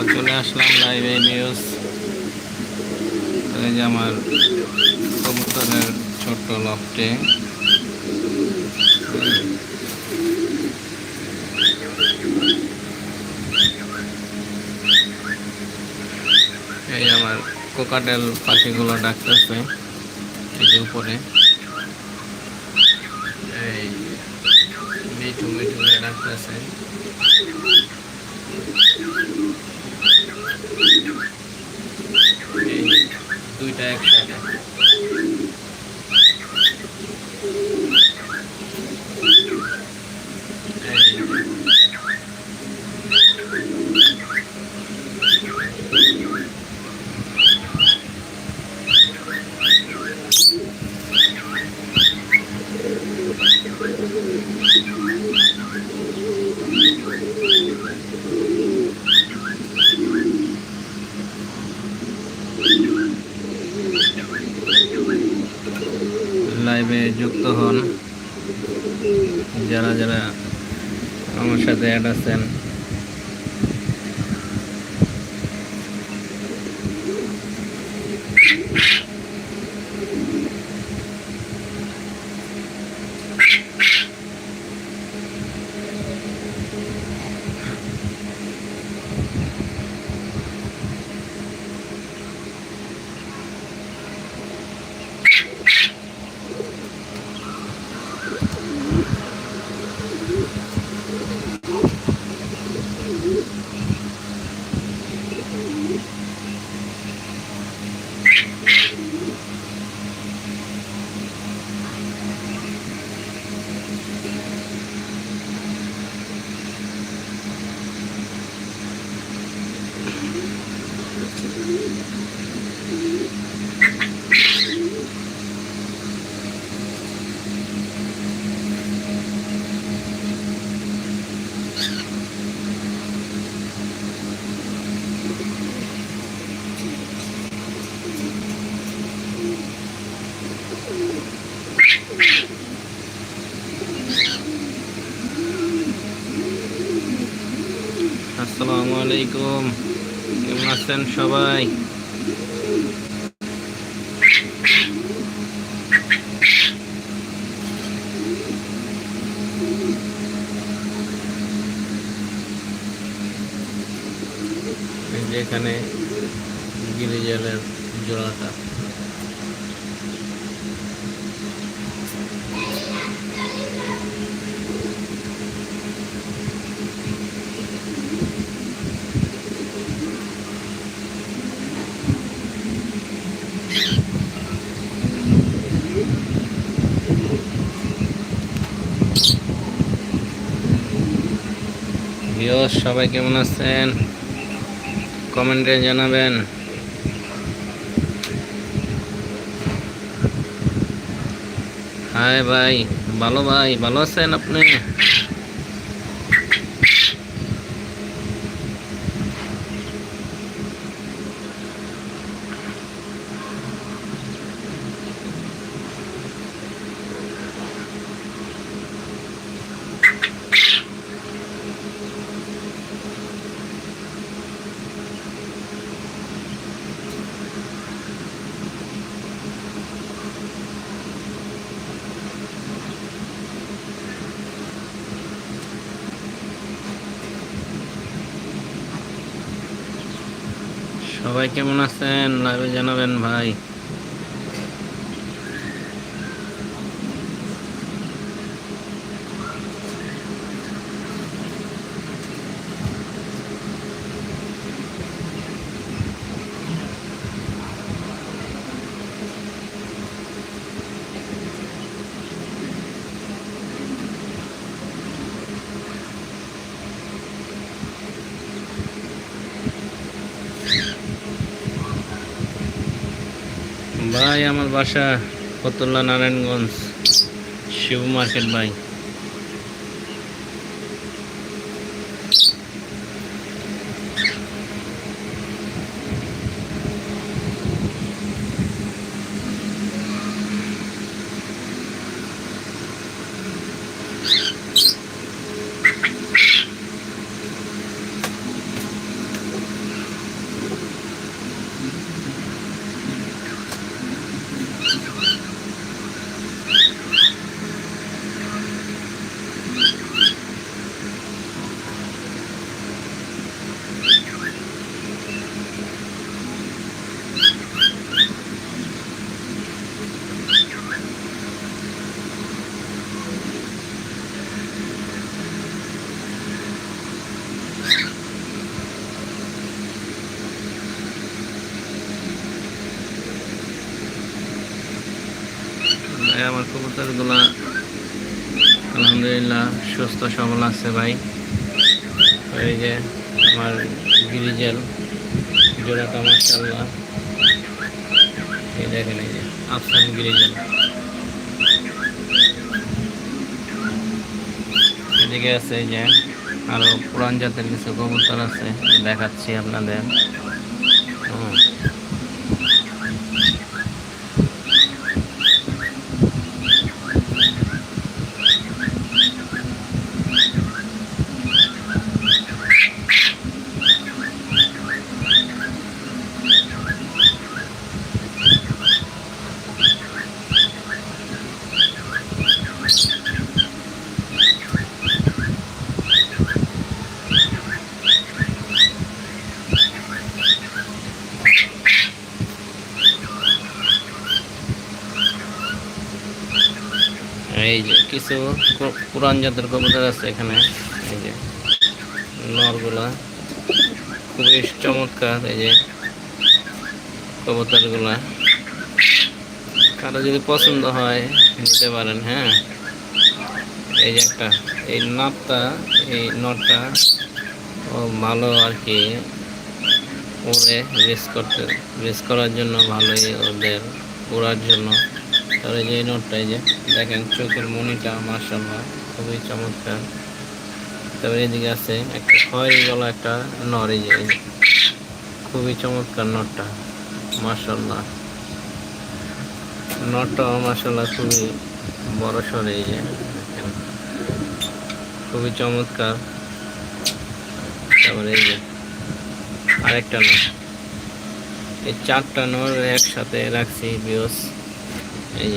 তো চলে আসলাম লাইভে নিউজ এই যে আমার কবুতরের ছোট্ট লফটে এই আমার কোকাটেল পাখিগুলো ডাকতেছে, এই যে উপরে। এই মিঠু মিঠু ডাকতেছে। দুইটা একসাথে এই লাইভে যুক্ত হন যারা যারা আমার সাথে অ্যাড আছেন আলাইকুম। কেমন আছেন সবাই এই যে এখানে গিরিজালের জোড়াটা ভিউয়ার্স সবাই কেমন আছেন? কমেন্টে জানাবেন। হাই ভাই ভালো ভাই ভালো আছেন আপনি? সবাই কেমন আছেন? লাইভে জানাবেন ভাই ভাই আমার বাসা ফতুল্লা নারায়ণগঞ্জ শিব মার্কেট ভাই আমার কবুতরগুলা আলহামদুলিল্লাহ সুস্থ, সবল আছে ভাই। এই যে আমার গিরিজেল জোড়াটা মাসাল্লাহ এই দেখেন, এই যে আফসান গিরিজেল এদিকে আছে যে আরও পুরান জাতের কিছু কবুতর আছে, দেখাচ্ছি আপনাদের। এই যে কিছু পুরান জাতের কবুতর আছে এখানে। এই যে নরগুলা। খুবই চমৎকার এই যে কবুতরগুলা। কারও যদি পছন্দ হয়, নিতে পারেন হ্যাঁ। এই যে একটা, এই নাপটা এই নটটা ও ভালো আর কি। ওরে রেস করতে রেস করার জন্য ভালোই ওদের ওড়ার জন্য। তাহলে যে এই নোটটা, এই যে দেখেন চোখের মনিটা মার্শাল্লাহ খুবই চমৎকার। তারপরে এদিকে আছে একটা খয়েরি গলা একটা নর, এই যে, এই। খুবই চমৎকার নটটা মার্শাল্লাহ নটটাও মার্শাল্লাহ খুবই বড় সরে, এই যে খুবই চমৎকার। তারপরে এই যে, আরেকটা নট। এই চারটা নর একসাথে রাখছি বিয়স এই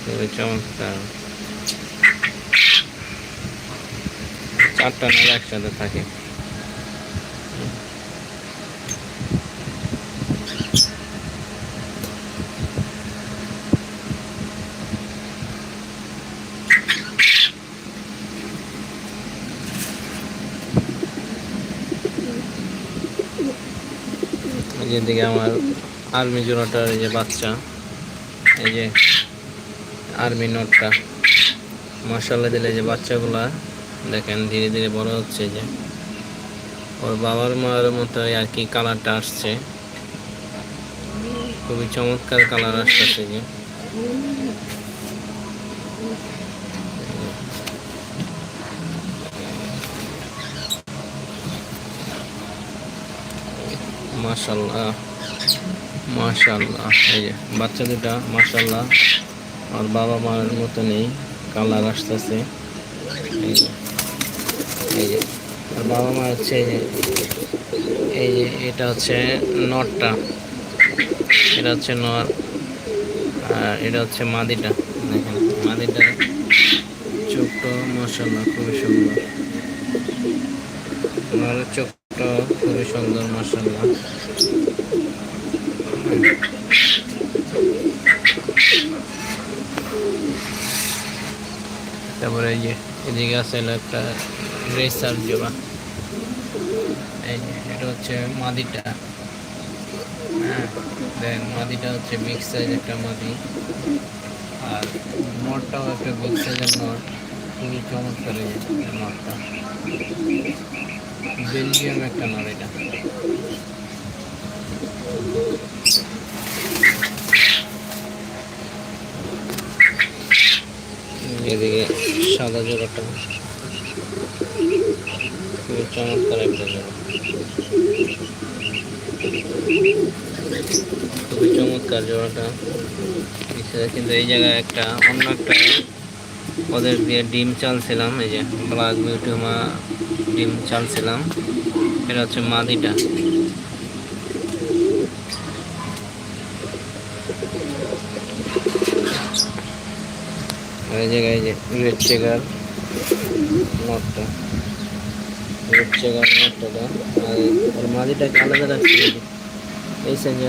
খুবই চমৎকার। চারটা নর একসাথে থাকে। দিকে আমার আর্মি জোড়াটার এই যে বাচ্চা, এই যে আর্মি নোটটা। মশালা দিলে যে বাচ্চাগুলা, দেখেন ধীরে ধীরে বড় হচ্ছে যে। ওর বাবার মার মতো আর কি কালারটা আসছে। খুবই চমৎকার কালার আসতেছে যে। মাশাল্লাহ মাশাল্লাহ এই যে বাচ্চা দুটা মাশাল্লাহ আর বাবা মার মতো নেই, কালার আসতেছে। এই যে আর বাবা মা হচ্ছে এই যে এই যে, এটা হচ্ছে নটটা। এটা হচ্ছে নর, আর এটা হচ্ছে মাদিটা। দেখেন, মাদিটা চোখটা মাশাল্লাহ খুবই সুন্দর। নরের খুবই সুন্দর মাশাল্লাহ তারপরে এই যে এদিকে আছে একটা রেসার জোড়া এই যে এটা হচ্ছে মাদিটা। হ্যাঁ দেন মাদিটা হচ্ছে বিগ সাইজ একটা মাদি। আর নটটাও একটা বিগ সাইজের নট খুবই চমৎকার এই নটটা বেলজিয়াম একটা নট এটা। এদিকে সাদা জোড়াটা। খুবই চমৎকার একটা জোড়া। খুবই চমৎকার জোড়াটা। কিন্তু এই জায়গায় একটা অন্য একটা ওদের দিয়ে ডিম চালছিলাম, এই যে ব্ল্যাক বিউটিমা ডিম চালছিলাম। এটা হচ্ছে মাদিটা। এই জায়গায় যে রেড চেকার নটটা রেড চেকার নটটা আর ওর মাদিটাকে আলাদা রাখছি। এই সাইডে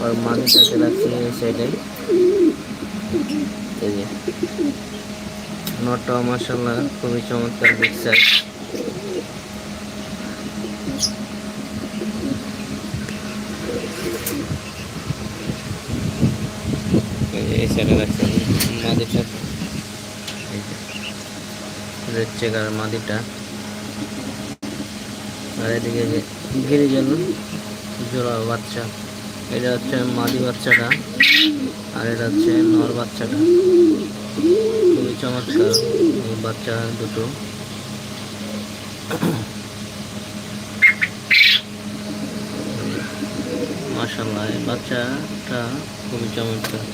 ওর মাদিটাকে রাখছি এই সাইডে। এই যে। নটা মাসাল্লাহ খুবই চমৎকার দেখছে মাদিটা। আর এদিকে জোড়া বাচ্চা, এটা হচ্ছে মাদি বাচ্চাটা, আর এটা হচ্ছে নর বাচ্চাটা। খুবই চমৎকার বাচ্চা দুটো। মাসাল্লাহ বাচ্চাটা খুবই চমৎকার।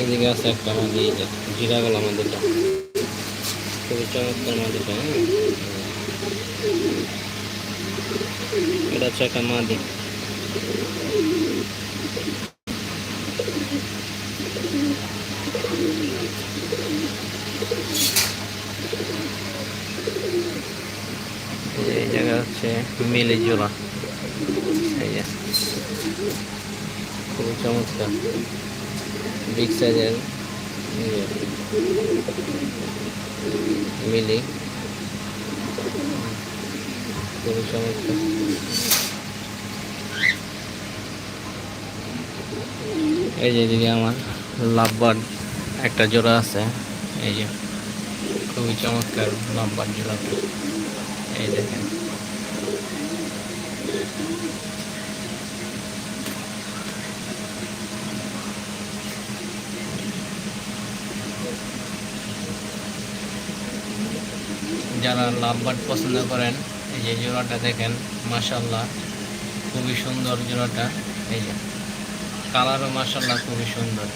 এদিকে আছে একটা মাদি এই যে জিরা গলা মাদিটা খুবই চমৎকার মাদিটা হ্যাঁ? এটা হচ্ছে একটা মাদি। এই জায়গা হচ্ছে মিলি জোড়া এই খুবই চমৎকার। বিগ সাইজের মিলি। খুবই চমৎকার। এই যে এদিকে আমার লাভবার্ড একটা জোড়া আছে। এই যে খুবই চমৎকার লাভবার্ড জোড়াটা এই দেখেন। যারা লাভবার্ড পছন্দ করেন যে জোড়াটা দেখেন মাশাল্লাহ খুবই সুন্দর জোড়াটা এই যে, কালারও মাশাল্লাহ খুবই সুন্দর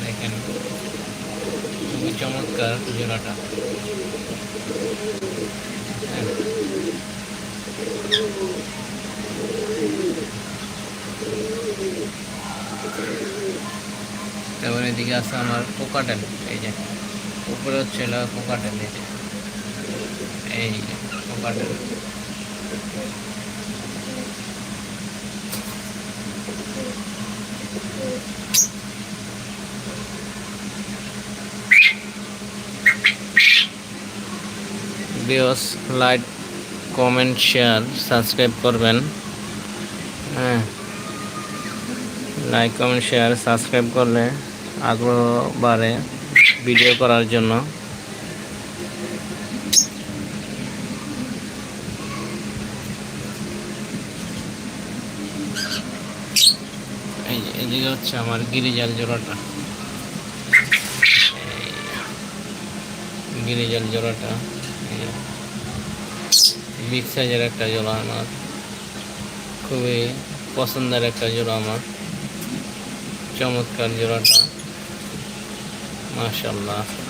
দেখেন, খুবই চমৎকার জোড়াটা হ্যাঁ। তারপর এদিকে আছে আমার কোকাটেল, এই যে। উপরে হচ্ছে হলো কোকাটেল, এই যে। এই কোকাটেল। বিয়স লাইক, কমেন্ট, শেয়ার, সাবস্ক্রাইব করবেন। হ্যাঁ। লাইক, কমেন্ট, শেয়ার, সাবস্ক্রাইব করলে আগ্রহ বাড়ে ভিডিও করার জন্য। এদিকে হচ্ছে আমার গিরিজাল জোড়াটা। গিরিজাল জোড়াটা বিগ সাইজের একটা জোড়া আমার। খুবই পছন্দের একটা জোড়া আমার। চমৎকার জোড়াটা। মাশাল্লাহ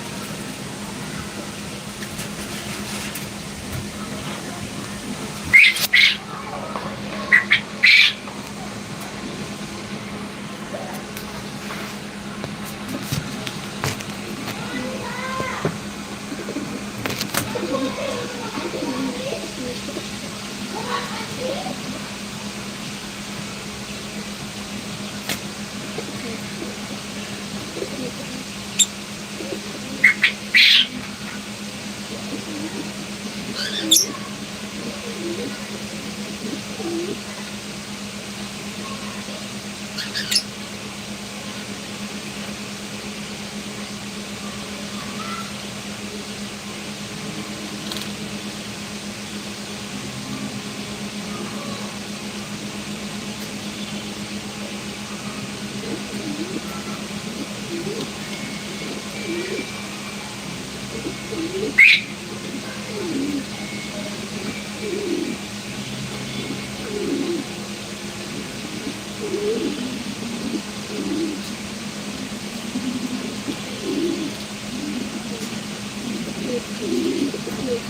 Thank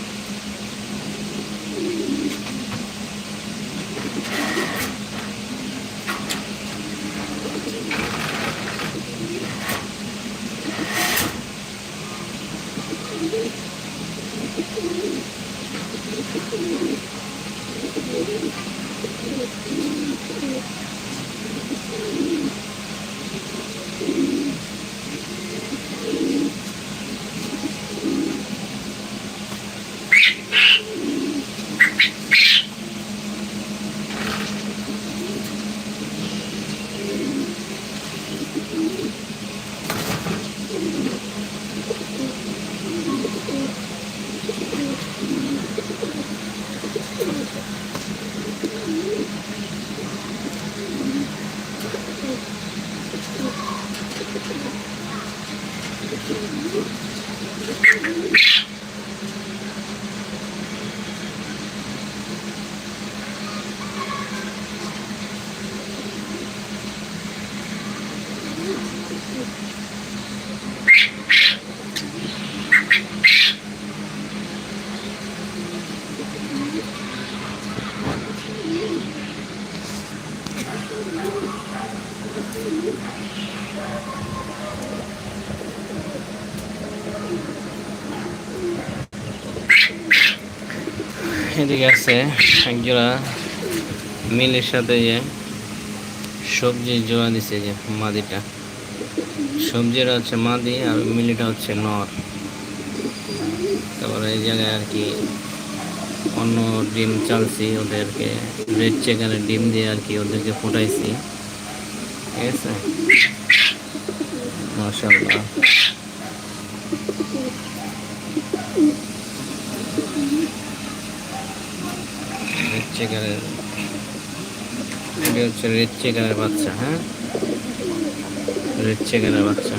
you. এদিকে আছে একজোড়া মিলের সাথে যে সবজি জোড়া দিছে যে মাদিটা। সবজিটা হচ্ছে মাদি আর মিলিটা হচ্ছে নর। তারপরে এই জায়গায় আর কি অন্য ডিম চালছি, ওদেরকে রেড চেকারের ডিম দিয়ে আর কি ওদেরকে ফুটাইছি। ঠিক আছে? মাশাল্লাহ রেড চেকারের, এটা হচ্ছে রেড চেকারের বাচ্চা হ্যাঁ? রেড কেন বাচ্চা।